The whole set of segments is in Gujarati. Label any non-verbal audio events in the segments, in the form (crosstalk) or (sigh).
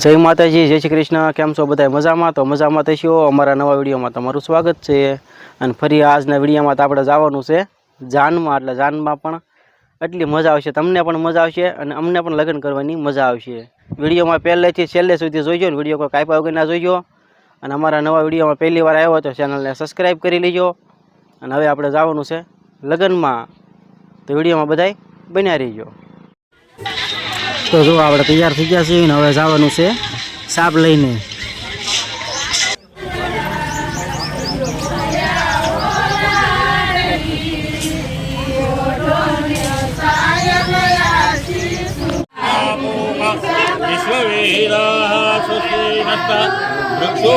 જય માતાજી, જય શ્રી કૃષ્ણ. કેમ છો બધા મજામાં? તો મજામાં થશો અમારા નવા વિડીયોમાં તમારું સ્વાગત છે. અને ફરી આજના વિડીયોમાં તો આપણે જવાનું છે જાનમાં. એટલે જાનમાં પણ એટલી મજા આવશે. તમને પણ મજા આવશે અને અમને પણ લગ્ન કરવાની મજા આવશે. વિડીયોમાં પહેલેથી છેલ્લે સુધી જોઈજો ને. વીડિયો કોઈ કાંઈ વગર ના જોઈજો. અને અમારા નવા વિડીયોમાં પહેલી વાર આવ્યો તો ચેનલને સબસ્ક્રાઈબ કરી લેજો. અને હવે આપણે જવાનું છે લગ્નમાં. તો વિડીયોમાં બધાય બન્યા રહીજો. તો જો આપણે તૈયાર થઈ ગયા છીએ ને હવે જવાનું છે સાપ લઈને. વૃક્ષો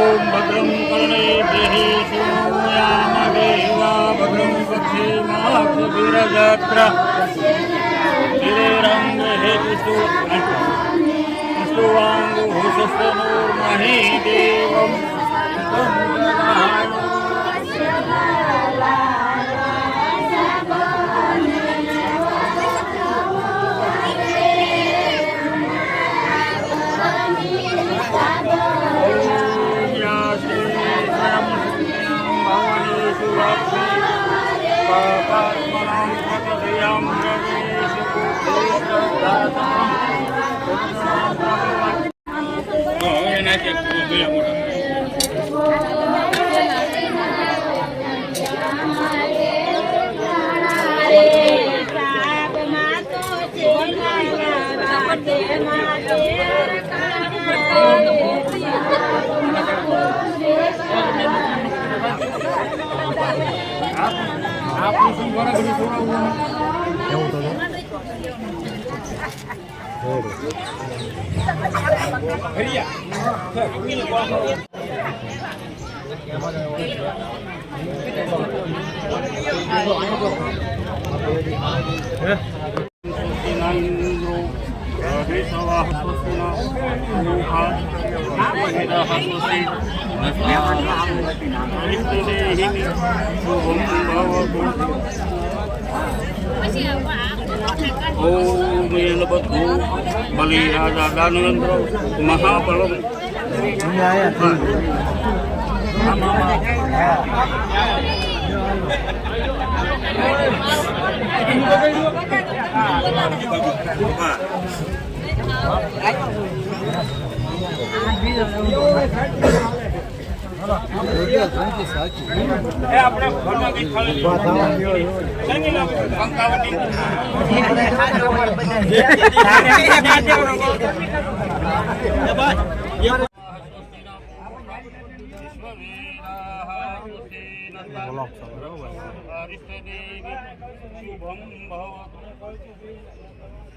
ઓમ ભદ્રમ કર્ણે દેહી குபீரகாத்ரா ஸ்ரீரங்க ஹேதுசு சுவாங்கு ஹுஷஸ்தனூர்மஹி தேவம் 아, 그래서 와, 하소스나, 우하, 마니다 하소스, Oh, may labot ko. Bali, dadano lang bro. Kumaha pa lang. શેની લાગે? પંકાવટી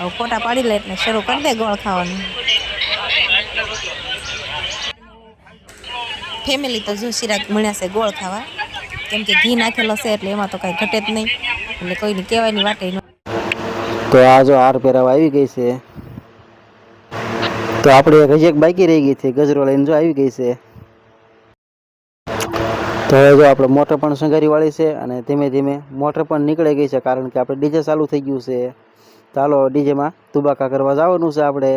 હવે ફોટા પાડી લે એટલે શરૂ કરી દે ગોળ ખાવાનું. ફેમિલી તો જો સિરાજ મળ્યા છે ગોળ ખાવા. કેમ કે ઘી નાખેલો છે એટલે એમાં તો કાંઈ ઘટે જ નહીં. એટલે કોઈને કહેવાની ન તો આ જો હાર પહેરાવા આવી ગઈ છે. તો આપણે એક બાકી રહી ગઈ છે, ગજરો લઈને જો આવી ગઈ છે. તો હવે જો આપણે મોટર પણ સંગારી વાળી છે અને ધીમે ધીમે મોટર પણ નીકળી ગઈ છે, કારણ કે આપણે ડીજે ચાલુ થઈ ગયું છે. ચાલો ડીજેમાં તુબાકા કરવા જવાનું છે આપણે.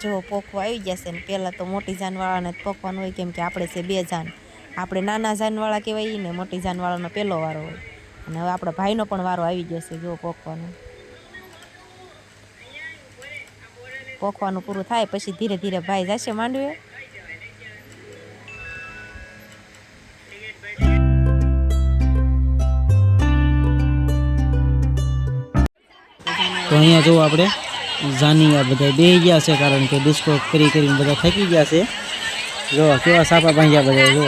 જો પોખવા આવી જશે ને પહેલાં તો મોટી જાનવાળાને જ પોખવાનું હોય, કેમ કે આપણે છે બે જાન. આપણે નાના જાનવાળા કહેવાય ને, મોટી જાનવાળાનો પહેલો વારો હોય. અને હવે આપણા ભાઈનો પણ વારો આવી જશે જો પોખવાનો. પોખવાનું પૂરું થાય પછી ધીરે ધીરે ભાઈ જશે માંડવે. તો અહીંયા જોવું આપણે. જાનિયા બધા બે ગયા છે કારણ કે ડિસ્કો કરી કરીને બધા થકી ગયા છે. જો, કેવા સાપા ભાંગ્યા બધા જો.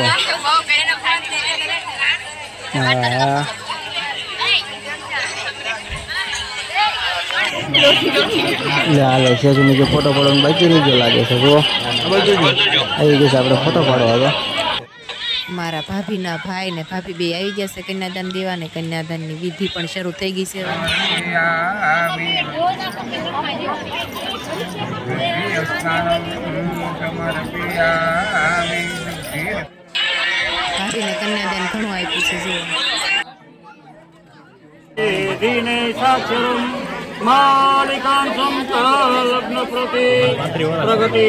હા. લે હાલે સેજુની જે ફોટો પડવાનું બાકી રહી લાગે છે જો આવી ગયો છે આપણે ફોટો પાડવા મારા ભાભીના ભાઈ ને ભાભી બે આવી ગયા છે, કન્યાદાન દેવા ને કન્યાદાનની વિધિ પણ શરૂ થઈ ગઈ છે. ભાભીને કન્યાદાન ઘણું આપ્યું છે પ્રગતિ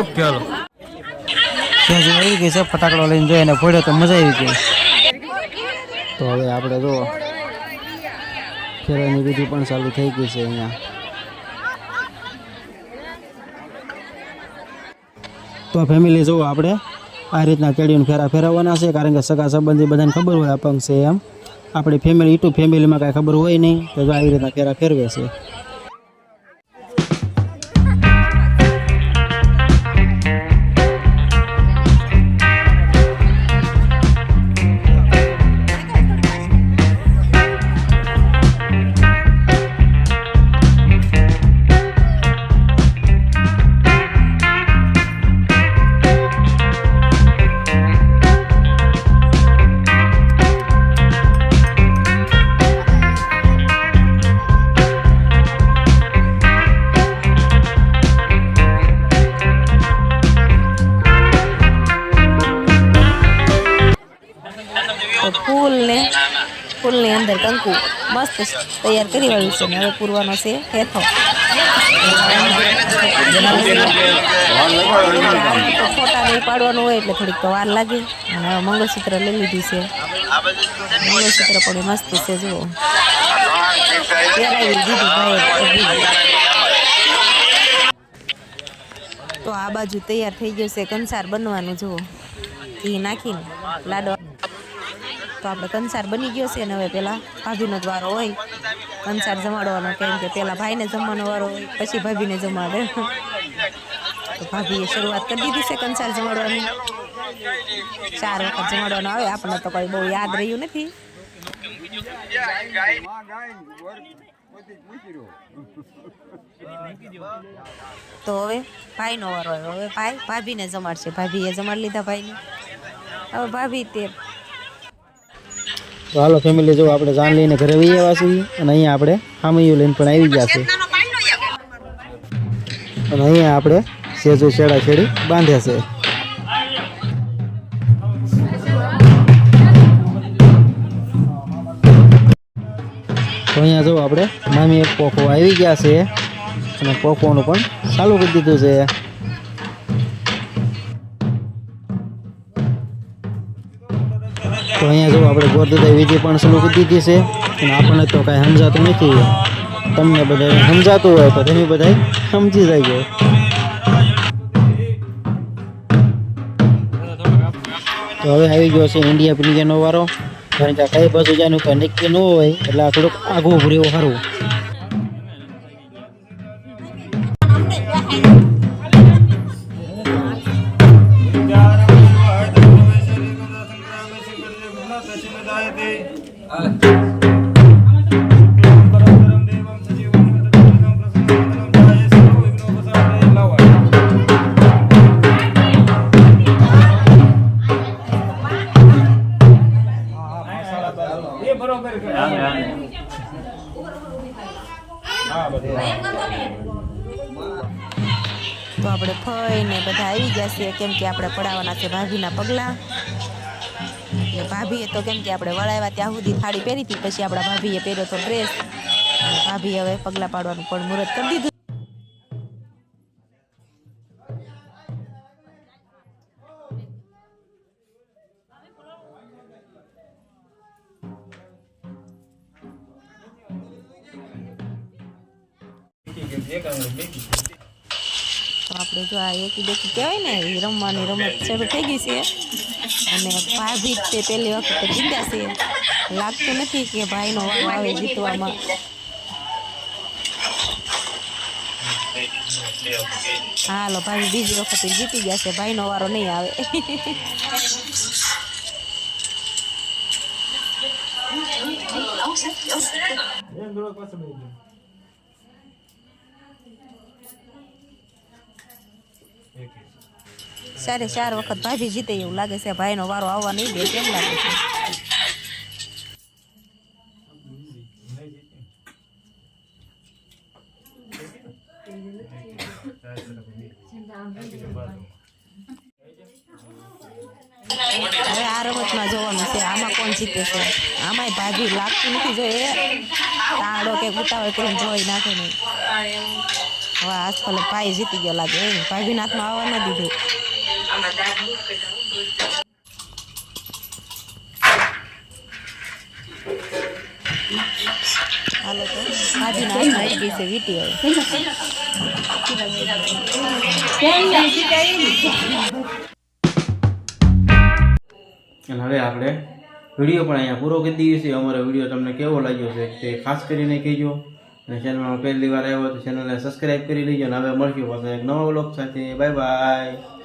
ઓકે હાલો. સેજુ આવી ગઈ છે ફટાકડો લઈને જોઈને ફોડ્યો તો મજા આવી ગઈ. તો હવે આપણે જો ફેરવાની વિધિ પણ ચાલુ થઈ ગઈ છે અહીંયા. તો ફેમિલી જુઓ આપણે આ રીતના કેળીઓને ફેરા ફેરવવાના છે કારણ કે સગા સંબંધી બધાને ખબર હોય અપંગ છે એમ. આપણી ફેમિલી યુટ્યુબ ફેમિલીમાં કાંઈ ખબર હોય નહીં તો જો આવી રીતના ફેરા ફેરવે છે. મસ્ત તૈયાર કરી વાળ્યું છે. ને હવે પૂરવાનો છે હેથો ફોટા નહીં પાડવાનું હોય એટલે થોડીક વાર લાગે. અને હવે મંગળસૂત્ર લઈ લીધું છે. મંગળસૂત્ર પણ મસ્ત છે, જુઓ. તો આ બાજુ તૈયાર થઈ ગયું છે, કંસાર બનવાનું, જુઓ. ઘી નાખીને લાડવા. તો આપણે કંસાર બની ગયો છે ને હવે પેલા ભાભીનો જ વારો હોય. કંસાર જમાડવાનો કેમ કે પેલા ભાઈને જમવાનો વારો હોય, પછી ભાભીને જમાડે. તો ભાભીએ શરૂઆત કરી દીધી છે કંસાર જમાડવાની. ચાર વખત જમાડવાનો આવે, આપણને તો કોઈ બહુ યાદ રહ્યું નથી. તો હવે ભાઈનો વારો આવ્યો. હવે ભાઈ, ભાભીને જમાડશે. ભાભીએ જમાડી લીધા ભાઈને. હવે ભાભી તે તો હાલો ફેમિલી જો આપણે જાન લઈને ઘરે વહી આવ્યા છીએ અને અહીંયા આપણે હામૈયું લઈને પણ આવી ગયા છે અને અહીંયા આપણે સેજો છેડા છેડી બાંધ્યા છે. તો અહીંયા જો આપણે મામી એક પોખો આવી ગયા છે અને પોખોનું પણ ચાલુ કરી દીધું છે. તો અહીંયા જો આપણે ગોરદુદાઈ વિધિ પણ શરૂ કરી દીધી છે. અને આપણને તો કાંઈ સમજાતું નથી. તમને બધાને સમજાતું હોય તો તમે બધા સમજી જાય તો હવે આવી ગયો છે ઇન્ડિયા પ્રિલિયનનો વારો. કારણ કે કઈ બાજુ જાનું કંઈ નક્કી ન હોય, એટલે આ થોડુંક આઘું તો આપણે ફઈને બધા આવી ગયા છીએ. કેમ કે આપણે પડાવવાના છે ભાભીના પગલાં. ભાભીએ તો કેમ કે આપણે વળાવ્યા ત્યાં સુધી થાળી પહેરી હતી, પછી આપણા ભાભીએ પહેર્યો તો ડ્રેસ. ભાભી હવે પગલાં પાડવાનું પણ મુહૂર્ત કરી દીધું. તો આપણે જો આ એકી બેકી કહેવાય ને એ રમવાની રમત શરૂ થઈ ગઈ છે. અને ભાભી જ તે પહેલી વખત જીત્યા છે. લાગતું નથી કે ભાઈનો વાળો આવે જીતવામાં. હાલો ભાભી બીજી વખતે જીતી ગયા છે. ભાઈનો વારો નહીં આવે. (laughs) ચારે ચાર વખત ભાભી જીતે એવું લાગે છે. ભાઈનો વારો આવવા નહીં દે કેમ લાગે છે. હવે આ રમતમાં જોવાનું છે, આમાં કોણ જીતે છે? આમાંય ભાભી લાગતું નથી જોઈએ તાળો કે ઉતાવળ કરીને જોઈ નાખે નહીં. હવે આજકાલ ભાઈ જીતી ગયો લાગે એ ભાભી હાથમાં આવવા ના દીધું. હાલો તો ભાભીના ના આવી ગઈ છે વીટી હવે આપણે વીડિયો પણ અહીંયા પૂરો કરી દઈએ છીએ. અમારો વીડિયો તમને કેવો લાગ્યો છે તે ખાસ કરીને કહેજો. અને ચેનલમાં પહેલી વાર આવ્યો તો ચેનલને સબસ્ક્રાઈબ કરી લેજો. અને હવે મળશું પાસે એક નવા વ્લોગ સાથે. Bye bye